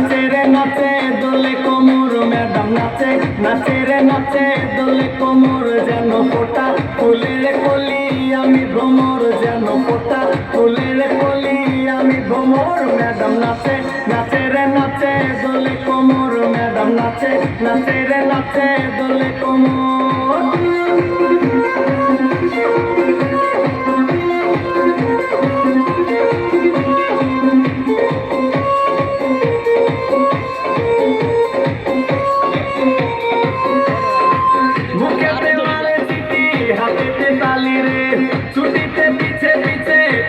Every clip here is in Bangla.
নাচে রে নাচে, দোলে কোমর ম্যাডাম নাচে। নাচে রে নাচে, দোলে কোমর যেন ফোটা। ফুলের কলি আমি ভ্রমর যেন ফোটা। ফুলের কলি আমি ভ্রমর ম্যাডাম নাচে। নাচে রে নাচে, দোলে কোমর ম্যাডাম নাচে। নাচে রে নাচে, দোলে কোমর।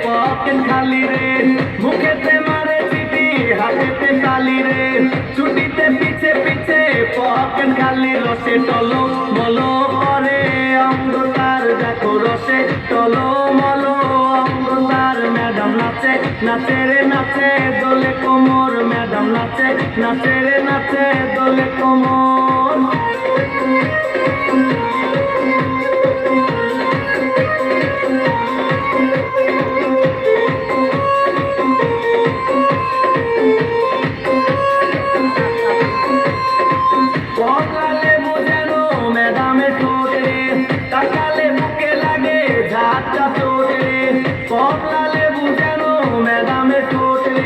পকেট খালি রে। মুখেতে মারে চিঠি, হাতেতে তালি রে। ছুটিতে পিছে পিছে পকেট খালি রসে, টলো মলো করে তার দেখো রসে, টলো মলো তার। ম্যাডাম নাচে নাচে রে নাচে, দোলে কোমর। ম্যাডাম নাচে নাচে রে নাচে, দোলে কোমর। কপালে বুঝানো ম্যাডামে ঠোঁটে।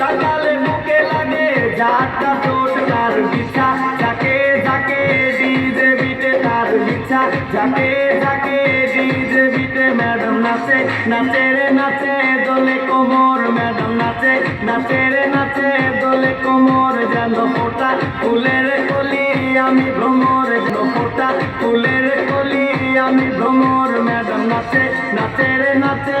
তাকালে বুকে লাগে ঝাঁটা চোট তার বিছা যাকে যাকে ডিজে বিটে, তার বিছা যাকে যাকে ডিজে বিটে। ম্যাডাম নাচে নাচে রে নাচে, দোলে কোমর। ম্যাডাম নাচে নাচে নাচে, দোলে কোমর। যেন ফোটা ফুলের কলি, আমি ভ্রমর। যেন ফোটা ফুলের কলি, আমি ভ্রমর। ম্যাডাম নাচে নাচে নাচে